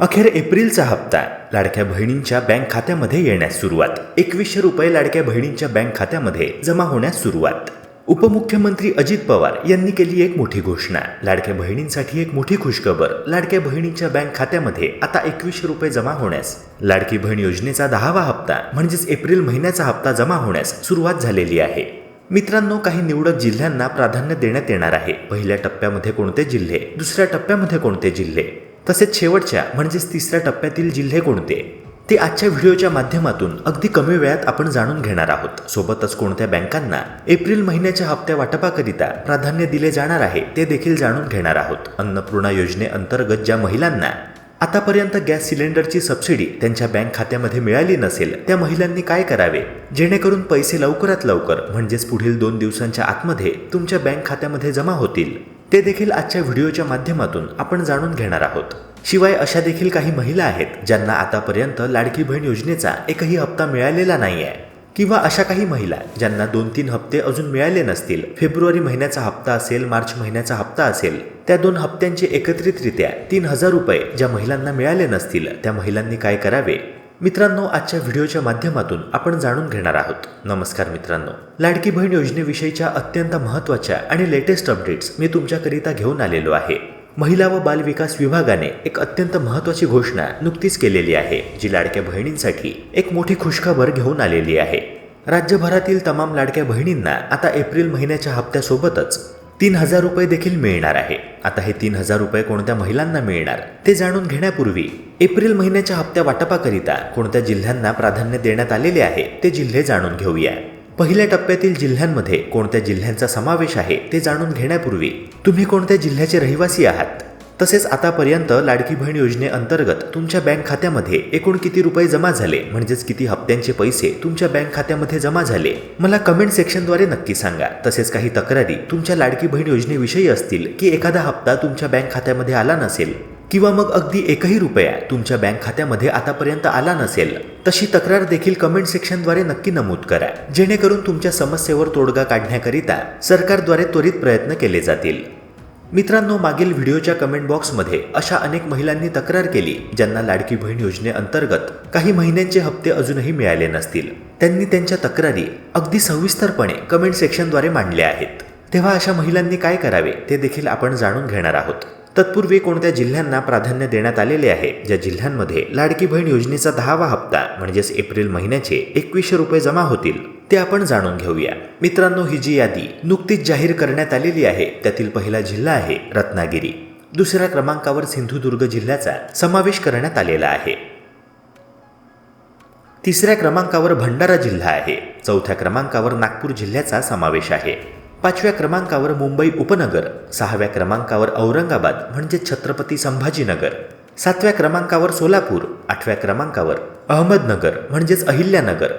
अखेर एप्रिलचा हप्ता. लाडक्या बहिणींच्या बँक खात्यामध्ये येण्यास सुरुवात. एकवीसशे रुपये लाडक्या बहिणींच्या बँक खात्यामध्ये जमा होण्यास सुरुवात. उपमुख्यमंत्री अजित पवार यांनी केली एक मोठी घोषणा. लाडक्या बहिणींसाठी एक मोठी खुशखबर. लाडक्या बहिणींच्या बँक खात्यामध्ये आता एकवीसशे रुपये जमा होण्यास. लाडकी बहीण योजनेचा दहावा हप्ता म्हणजेच एप्रिल महिन्याचा हप्ता जमा होण्यास सुरुवात झालेली आहे. मित्रांनो काही निवडक जिल्ह्यांना प्राधान्य देण्यात येणार आहे. पहिल्या टप्प्यामध्ये कोणते जिल्हे दुसऱ्या टप्प्यामध्ये कोणते जिल्हे? तसेच शेवटच्या म्हणजेच तिसऱ्या टप्प्यातील जिल्हे कोणते? ते आजच्या व्हिडिओच्या माध्यमातून अगदी कमी वेळात आपण जाणून घेणार आहोत. सोबतच कोणत्या बँकांना एप्रिल महिन्याच्या हप्त्या वाटपाकरिता प्राधान्य दिले जाणार आहे ते देखील जाणून घेणार आहोत. अन्नपूर्णा योजनेअंतर्गत ज्या महिलांना आतापर्यंत गॅस सिलेंडरची सबसिडी त्यांच्या बँक खात्यामध्ये मिळाली नसेल त्या महिलांनी काय करावे? जेणेकरून पैसे लवकरात लवकर म्हणजेच पुढील दोन दिवसांच्या आतमध्ये तुमच्या बँक खात्यामध्ये जमा होतील. ते देखील आजच्या व्हिडिओच्या माध्यमातून आपण जाणून घेणार आहोत. शिवाय अशा देखील काही महिला आहेत ज्यांना आतापर्यंत लाडकी बहीण योजनेचा एकही हप्ता मिळालेला नाही आहे किंवा अशा काही महिला ज्यांना दोन तीन हप्ते अजून मिळाले नसतील फेब्रुवारी महिन्याचा हप्ता असेल मार्च महिन्याचा हप्ता असेल त्या दोन हप्त्यांचे एकत्रितरित्या तीन हजार रुपये ज्या महिलांना मिळाले नसतील त्या महिलांनी काय करावे? मित्रांनो आजच्या व्हिडिओच्या माध्यमातून आपण जाणून घेणार आहोत. नमस्कार मित्रांनो. लाडकी बहीण योजनेविषयीच्या अत्यंत महत्त्वाच्या आणि लेटेस्ट अपडेट्स मी तुमच्याकरिता घेऊन आलेलो आहे. महिला व बाल विकास विभागाने एक अत्यंत महत्त्वाची घोषणा नुकतीच केलेली आहे जी लाडक्या बहिणींसाठी एक मोठी खुशखबर घेऊन आलेली आहे. राज्यभरातील तमाम लाडक्या बहिणींना आता एप्रिल महिन्याच्या हप्त्यासोबतच तीन हजार रुपये देखील मिळणार आहे. आता हे तीन हजार रुपये कोणत्या महिलांना मिळणार ते जाणून घेण्यापूर्वी एप्रिल महिन्याच्या हप्त्या वाटपाकरिता कोणत्या जिल्ह्यांना प्राधान्य देण्यात आलेले आहे ते जिल्हे जाणून घेऊया. पहिल्या टप्प्यातील जिल्ह्यांमध्ये कोणत्या जिल्ह्यांचा समावेश आहे ते जाणून घेण्यापूर्वी तुम्ही कोणत्या जिल्ह्याचे रहिवासी आहात? तसेच आतापर्यंत लाडकी बहीण योजनेअंतर्गत तुमच्या बँक खात्यामध्ये एकूण किती रुपये जमा झाले? म्हणजेच किती हप्त्यांचे पैसे तुमच्या बँक खात्यामध्ये जमा झाले? मला कमेंट सेक्शनद्वारे नक्की सांगा. तसेच काही तक्रारी तुमच्या लाडकी बहीण योजनेविषयी असतील की एखादा हप्ता तुमच्या बँक खात्यामध्ये आला नसेल? किंवा मग अगदी एकही रुपया तुमच्या बँक खात्यामध्ये आतापर्यंत आला नसेल? तशी तक्रार देखील कमेंट सेक्शनद्वारे नक्की नमूद करा. जेणेकरून तुमच्या समस्येवर तोडगा काढण्याकरिता सरकारद्वारे त्वरित प्रयत्न केले जातील. मित्रांनो मागील व्हिडिओच्या कमेंट बॉक्समध्ये अशा अनेक महिलांनी तक्रार केली ज्यांना लाडकी बहीण योजनेअंतर्गत काही महिन्यांचे हप्ते अजूनही मिळाले नसतील. त्यांनी त्यांच्या तक्रारी अगदी सविस्तरपणे कमेंट सेक्शनद्वारे मांडल्या आहेत. तेव्हा अशा महिलांनी काय करावे ते देखील आपण जाणून घेणार आहोत. तत्पूर्वी कोणत्या जिल्ह्यांना प्राधान्य देण्यात आलेले आहे ज्या जिल्ह्यांमध्ये लाडकी बहीण योजनेचा दहावा हप्ता म्हणजेच एप्रिल महिन्याचे एकवीसशे रुपये जमा होतील? ते आपण जाणून घेऊया. मित्रांनो ही जी यादी नुकतीच जाहीर करण्यात आलेली आहे त्यातील पहिला जिल्हा आहे रत्नागिरी. दुसऱ्या क्रमांकावर सिंधुदुर्ग जिल्ह्याचा समावेश करण्यात आलेला आहे. तिसऱ्या क्रमांकावर भंडारा जिल्हा आहे. चौथ्या क्रमांकावर नागपूर जिल्ह्याचा समावेश आहे. पाचव्या क्रमांकावर मुंबई उपनगर सहाव्या क्रमांकावर औरंगाबाद म्हणजे छत्रपती संभाजीनगर. सातव्या क्रमांकावर सोलापूर आठव्या क्रमांकावर अहमदनगर म्हणजेच अहिल्यानगर.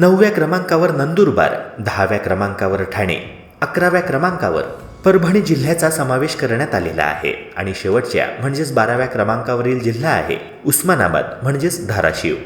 नवव्या क्रमांकावर नंदुरबार दहाव्या क्रमांकावर ठाणे अकराव्या क्रमांकावर परभणी जिल्ह्याचा समावेश करण्यात आलेला आहे आणि शेवटच्या म्हणजेच बाराव्या क्रमांकावरील जिल्हा आहे उस्मानाबाद म्हणजेच धाराशिव.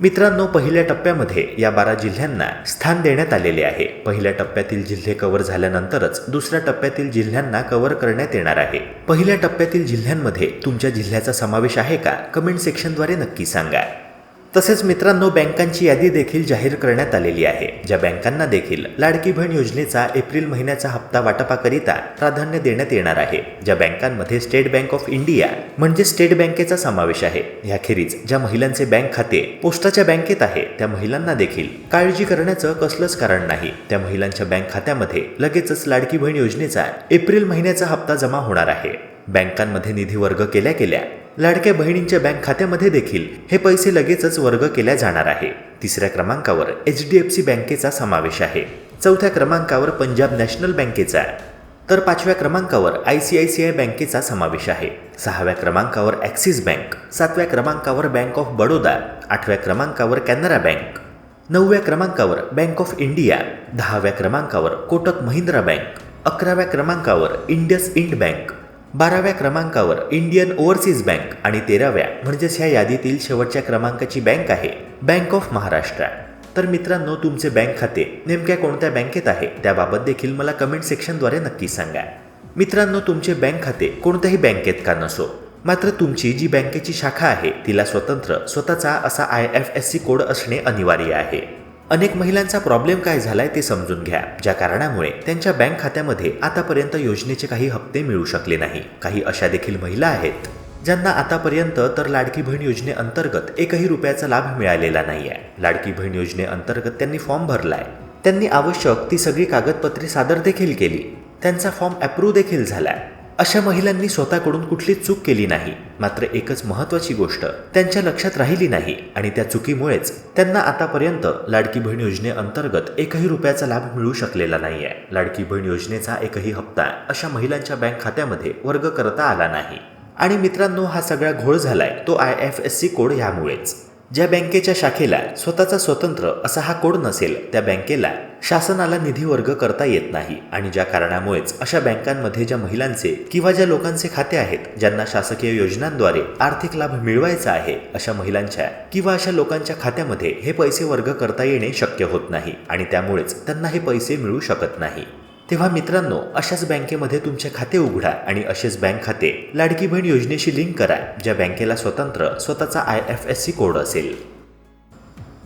मित्रांनो पहिल्या टप्प्यामध्ये या बारा जिल्ह्यांना स्थान देण्यात आलेले आहे. पहिल्या टप्प्यातील जिल्हे कव्हर झाल्यानंतरच दुसऱ्या टप्प्यातील जिल्ह्यांना कव्हर करण्यात येणार आहे. पहिल्या टप्प्यातील जिल्ह्यांमध्ये तुमच्या जिल्ह्याचा समावेश आहे का? कमेंट सेक्शनद्वारे नक्की सांगा. तसेच मित्रांनो बँकांची यादी देखील जाहीर करण्यात आलेली आहे. ज्या बँकांना देखील लाडकी बहीण योजनेचा एप्रिल महिन्याचा हप्ता वाटपाकरिता प्राधान्य देण्यात येणार आहे. ज्या बँकांमध्ये स्टेट बँक ऑफ इंडिया म्हणजे स्टेट बँकेचा समावेश आहे. याखेरीज ज्या महिलांचे बँक खाते पोस्टाच्या बँकेत आहे त्या महिलांना देखील काळजी करण्याचं कसलंच कारण नाही. त्या महिलांच्या बँक खात्यामध्ये लगेचच लाडकी बहीण योजनेचा एप्रिल महिन्याचा हप्ता जमा होणार आहे. बँकांमध्ये निधी वर्ग केल्या केल्या लाडक्या बहिणींच्या बँक खात्यामध्ये देखील हे पैसे लगेचच वर्ग केल्या जाणार आहे. तिसऱ्या क्रमांकावर एच डी एफ सी बँकेचा समावेश आहे. चौथ्या क्रमांकावर पंजाब नॅशनल बँकेचा तर पाचव्या क्रमांकावर I C I C I बँकेचा समावेश आहे. सहाव्या क्रमांकावर ॲक्सिस बँक सातव्या क्रमांकावर बँक ऑफ बडोदा आठव्या क्रमांकावर कॅनरा बँक नवव्या क्रमांकावर बँक ऑफ इंडिया दहाव्या क्रमांकावर कोटक महिंद्रा बँक अकराव्या क्रमांकावर इंडस इंड बँक बाराव्या क्रमांकावर इंडियन ओव्हरसीज बँक आणि तेराव्या म्हणजेच ह्या यादीतील शेवटच्या क्रमांकाची बँक आहे बँक ऑफ महाराष्ट्र. तर मित्रांनो तुमचे बँक खाते नेमक्या कोणत्या बँकेत आहे त्याबाबत देखील मला कमेंट सेक्शनद्वारे नक्की सांगा. मित्रांनो तुमचे बँक खाते कोणत्याही बँकेत का नसो मात्र तुमची जी बँकेची शाखा आहे तिला स्वतंत्र स्वतःचा असा I F S C code असणे अनिवार्य आहे. अनेक महिलांचा प्रॉब्लेम काय झालाय ते समजून घ्या ज्या कारणामुळे त्यांच्या बँक खात्यामध्ये आतापर्यंत योजनेचे काही हप्ते मिळू शकले नाही. काही अशा देखील महिला आहेत ज्यांना आतापर्यंत तर लाडकी बहीण योजनेअंतर्गत एकही रुपयाचा लाभ मिळालेला नाही आहे लाडकी बहीण योजनेअंतर्गत त्यांनी फॉर्म भरलाय. त्यांनी आवश्यक ती सगळी कागदपत्रे सादर देखील केली. त्यांचा फॉर्म अप्रूव्ह देखील झालाय. अशा महिलांनी स्वतःकडून कुठलीच चूक केली नाही. मात्र एकच महत्वाची गोष्ट त्यांच्या लक्षात राहिली नाही आणि त्या चुकीमुळेच त्यांना आतापर्यंत लाडकी बहीण योजनेअंतर्गत एकही रुपयाचा लाभ मिळू शकलेला नाही आहे लाडकी बहीण योजनेचा एकही हप्ता अशा महिलांच्या बँक खात्यामध्ये वर्ग करता आला नाही. आणि मित्रांनो हा सगळा घोळ झालाय तो I F S C code ह्यामुळेच. ज्या बँकेच्या शाखेला स्वतःचा स्वतंत्र असा हा कोड नसेल त्या बँकेला शासनाला निधी वर्ग करता येत नाही. आणि ज्या कारणामुळेच अशा बँकांमध्ये ज्या महिलांचे किंवा ज्या लोकांचे खाते आहेत ज्यांना शासकीय योजनांद्वारे आर्थिक लाभ मिळवायचा आहे अशा महिलांच्या किंवा अशा लोकांच्या खात्यामध्ये हे पैसे वर्ग करता येणे शक्य होत नाही. आणि त्यामुळेच त्यांना हे पैसे मिळू शकत नाही. तेव्हा मित्रांनो अशाच बँकेमध्ये तुमचे खाते उघडा आणि असेच बँक खाते लाडकी बहीण योजनेशी लिंक करा ज्या बँकेला स्वतंत्र स्वतःचा I F S C code असेल.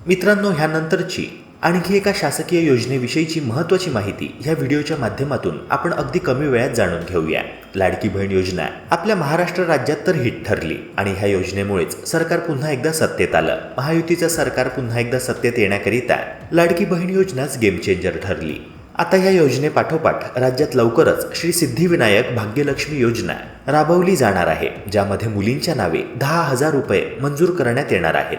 मित्रांनो ह्यानंतरची आणखी एका शासकीय योजनेविषयीची महत्त्वाची माहिती ह्या व्हिडिओच्या माध्यमातून आपण अगदी कमी वेळात जाणून घेऊया. लाडकी बहीण योजना आपल्या महाराष्ट्र राज्यात तर हिट ठरली आणि ह्या योजनेमुळेच सरकार पुन्हा एकदा सत्तेत आलं. महायुतीचं सरकार पुन्हा एकदा सत्तेत येण्याकरिता लाडकी बहीण योजनाच गेम चेंजर ठरली. आता या योजनेपाठोपाठ राज्यात लवकरच श्री सिद्धिविनायक भाग्यलक्ष्मी योजना राबवली जाणार आहे ज्यामध्ये मुलींच्या नावे दहा हजार रुपये मंजूर करण्यात येणार आहेत.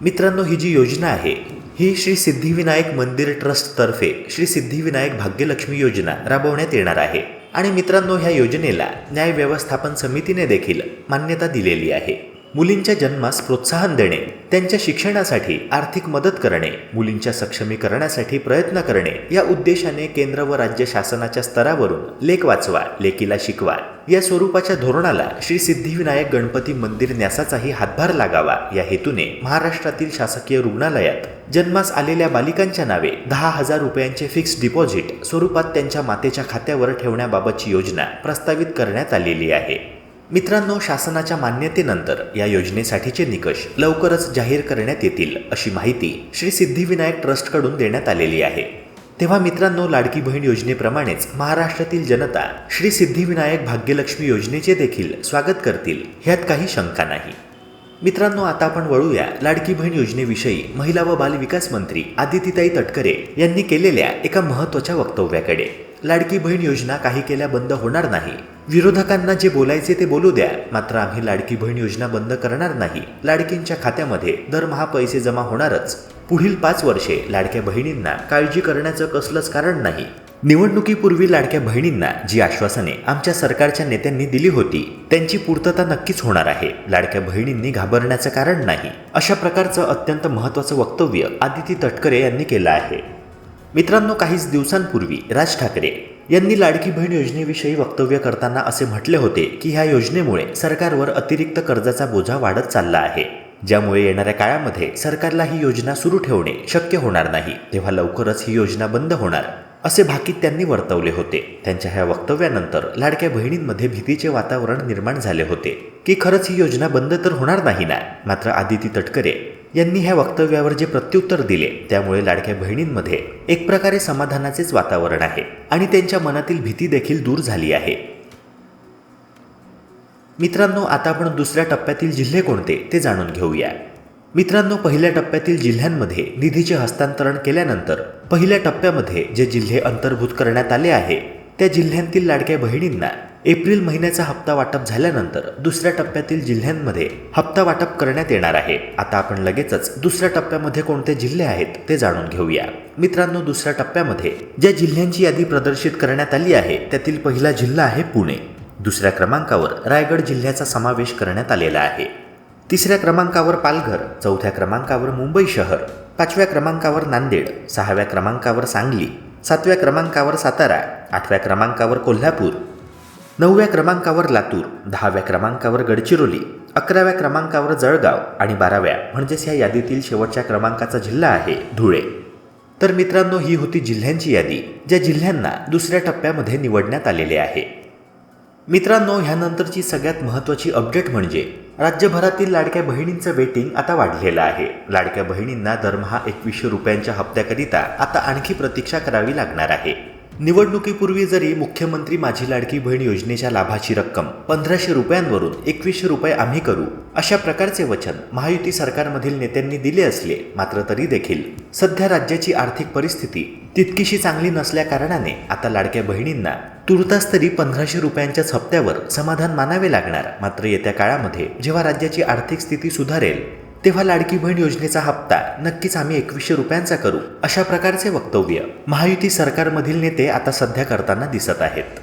मित्रांनो ही जी योजना आहे ही श्री सिद्धिविनायक मंदिर ट्रस्टतर्फे श्री सिद्धिविनायक भाग्यलक्ष्मी योजना राबवण्यात येणार आहे. आणि मित्रांनो ह्या योजनेला न्याय व्यवस्थापन समितीने देखील मान्यता दिलेली आहे. मुलींच्या जन्मास प्रोत्साहन देणे त्यांच्या शिक्षणासाठी आर्थिक मदत करणे मुलींच्या सक्षमीकरणासाठी प्रयत्न करणे या उद्देशाने केंद्र व राज्य शासनाच्या स्तरावरून लेख वाचवा लेकीला शिकवा. या स्वरूपाच्या धोरणाला श्री सिद्धिविनायक गणपती मंदिर न्यासाचाही हातभार लागावा. या हेतूने महाराष्ट्रातील शासकीय रुग्णालयात जन्मास आलेल्या बालिकांच्या नावे दहा हजार रुपयांचे फिक्स डिपॉझिट स्वरूपात त्यांच्या मातेच्या खात्यावर ठेवण्याबाबतची योजना प्रस्तावित करण्यात आलेली आहे. मित्रांनो शासनाच्या मान्यतेनंतर या योजनेसाठीचे निकष लवकरच जाहीर करण्यात येतील अशी माहिती श्री सिद्धिविनायक ट्रस्टकडून देण्यात आलेली आहे. तेव्हा मित्रांनो लाडकी बहीण योजनेप्रमाणेच महाराष्ट्रातील जनता श्री सिद्धिविनायक भाग्यलक्ष्मी योजनेचे देखील स्वागत करतील ह्यात काही शंका नाही. मित्रांनो आता आपण वळूया लाडकी बहीण योजनेविषयी महिला व बालविकास मंत्री आदितीताई तटकरे यांनी केलेल्या एका महत्त्वाच्या वक्तव्याकडे. लाडकी बहीण योजना काही केल्या बंद होणार नाही. विरोधकांना जे बोलायचे ते बोलू द्या मात्र आम्ही लाडकी बहीण योजना बंद करणार नाही. लाडकींच्या खात्यामध्ये दरमहा पैसे जमा होणारच. पुढील पाच वर्षे लाडक्या बहिणींना काळजी करण्याचं कसलंच कारण नाही. निवडणुकीपूर्वी लाडक्या बहिणींना जी आश्वासने आमच्या सरकारच्या नेत्यांनी दिली होती त्यांची पूर्तता नक्कीच होणार आहे. लाडक्या बहिणींनी घाबरण्याचं कारण नाही. अशा प्रकारचं अत्यंत महत्त्वाचं वक्तव्य आदिती तटकरे यांनी केलं आहे. मित्रांनो काहीच दिवसांपूर्वी राज ठाकरे यांनी लाडकी बहीण योजनेविषयी वक्तव्य करताना असे म्हटले होते की ह्या योजनेमुळे सरकारवर अतिरिक्त कर्जाचा बोजा वाढत चालला आहे. ज्यामुळे येणाऱ्या काळामध्ये सरकारला ही योजना सुरू ठेवणे शक्य होणार नाही. तेव्हा लवकरच ही योजना बंद होणार असे भाकीत त्यांनी वर्तवले होते. त्यांच्या ह्या वक्तव्यानंतर लाडक्या बहिणींमध्ये भीतीचे वातावरण निर्माण झाले होते की खरंच ही योजना बंद तर होणार नाही ना? मात्र आदिती तटकरे यांनी ह्या वक्तव्यावर जे प्रत्युत्तर दिले त्यामुळे लाडक्या बहिणींमध्ये एक प्रकारे समाधानाचेच वातावरण आहे आणि त्यांच्या मनातील भीती देखील दूर झाली आहे. मित्रांनो आता आपण दुसऱ्या टप्प्यातील जिल्हे कोणते ते जाणून घेऊया. मित्रांनो पहिल्या टप्प्यातील जिल्ह्यांमध्ये निधीचे हस्तांतरण केल्यानंतर पहिल्या टप्प्यामध्ये जे जिल्हे अंतर्भूत करण्यात आले आहे त्या जिल्ह्यांतील लाडक्या बहिणींना एप्रिल महिन्याचा हप्ता वाटप झाल्यानंतर दुसऱ्या टप्प्यातील जिल्ह्यांमध्ये हप्ता वाटप करण्यात येणार आहे. आता आपण लगेचच दुसऱ्या टप्प्यामध्ये कोणते जिल्हे आहेत ते जाणून घेऊया. मित्रांनो दुसऱ्या टप्प्यामध्ये ज्या जिल्ह्यांची यादी प्रदर्शित करण्यात आली आहे त्यातील पहिला जिल्हा आहे पुणे. दुसऱ्या क्रमांकावर रायगड जिल्ह्याचा समावेश करण्यात आलेला आहे. तिसऱ्या क्रमांकावर पालघर चौथ्या क्रमांकावर मुंबई शहर पाचव्या क्रमांकावर नांदेड सहाव्या क्रमांकावर सांगली सातव्या क्रमांकावर सातारा आठव्या क्रमांकावर कोल्हापूर नवव्या क्रमांकावर लातूर दहाव्या क्रमांकावर गडचिरोली अकराव्या क्रमांकावर जळगाव आणि बाराव्या म्हणजेच या यादीतील शेवटच्या क्रमांकाचा जिल्हा आहे धुळे. तर मित्रांनो ही होती जिल्ह्यांची यादी ज्या जिल्ह्यांना दुसऱ्या टप्प्यामध्ये निवडण्यात आलेले आहे. मित्रांनो ह्यानंतरची सगळ्यात महत्त्वाची अपडेट म्हणजे राज्यभरातील लाडक्या बहिणींचं वेटिंग आता वाढलेलं आहे. लाडक्या बहिणींना दरमहा एकवीसशे रुपयांच्या हप्त्याकरिता आता आणखी प्रतीक्षा करावी लागणार आहे. निवडणुकीपूर्वी जरी मुख्यमंत्री माझी लाडकी बहीण योजनेच्या लाभाची रक्कम पंधराशे रुपयांवरून एकवीसशे रुपये आम्ही करू अशा प्रकारचे वचन महायुती सरकारमधील नेत्यांनी दिले असले मात्र तरी देखील. सध्या राज्याची आर्थिक परिस्थिती तितकीशी चांगली नसल्या कारणाने आता लाडक्या बहिणींना तुर्तास तरी पंधराशे रुपयांच्याच हप्त्यावर समाधान मानावे लागणार. मात्र येत्या काळामध्ये जेव्हा राज्याची आर्थिक स्थिती सुधारेल तेव्हा लाडकी बहीण योजनेचा हप्ता नक्कीच आम्ही एकवीसशे रुपयांचा करू अशा प्रकारचे वक्तव्य महायुती सरकारमधील नेते आता सध्या करताना दिसत आहेत.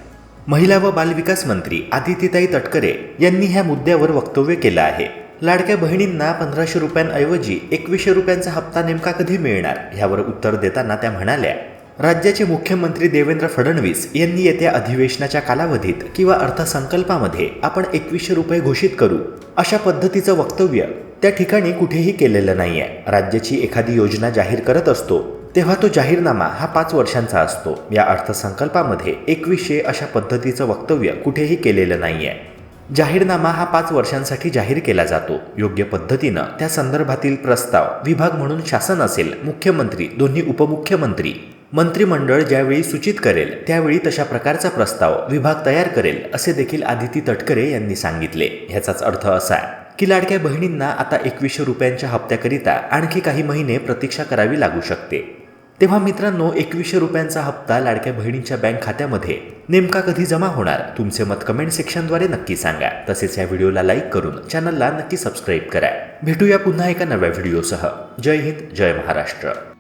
महिला व बालविकास मंत्री आदितीताई तटकरे यांनी ह्या मुद्द्यावर वक्तव्य केलं आहे. लाडक्या बहिणींना पंधराशे रुपयांऐवजी एकवीसशे रुपयांचा हप्ता नेमका कधी मिळणार ह्यावर उत्तर देताना त्या म्हणाल्या राज्याचे मुख्यमंत्री देवेंद्र फडणवीस यांनी येत्या अधिवेशनाच्या कालावधीत किंवा अर्थसंकल्पामध्ये आपण एकवीसशे रुपये घोषित करू अशा पद्धतीचं वक्तव्य त्या ठिकाणी कुठेही केलेलं नाही आहे राज्याची एखादी योजना जाहीर करत असतो तेव्हा तो जाहीरनामा हा पाच वर्षांचा असतो. या अर्थसंकल्पामध्ये एकवीसशे अशा पद्धतीचं वक्तव्य कुठेही केलेलं नाही आहे जाहीरनामा हा पाच वर्षांसाठी जाहीर केला जातो. योग्य पद्धतीनं त्या संदर्भातील प्रस्ताव विभाग म्हणून शासन असेल मुख्यमंत्री दोन्ही उपमुख्यमंत्री मंत्रिमंडळ ज्यावेळी सूचित करेल त्यावेळी तशा प्रकारचा प्रस्ताव विभाग तयार करेल असे देखील आदिती तटकरे यांनी सांगितले. ह्याचाच अर्थ असा आहे. की लाडक्या बहिणींना आता एकवीसशे रुपयांच्या हप्त्याकरिता आणखी काही महिने प्रतीक्षा करावी लागू शकते. तेव्हा मित्रांनो एकवीसशे रुपयांचा हप्ता लाडक्या बहिणींच्या बँक खात्यामध्ये नेमका कधी जमा होणार? तुमचे मत कमेंट सेक्शनद्वारे नक्की सांगा. तसेच या व्हिडिओला लाईक करून चॅनलला नक्की सबस्क्राईब करा. भेटूया पुन्हा एका नव्या व्हिडिओसह. जय हिंद जय महाराष्ट्र.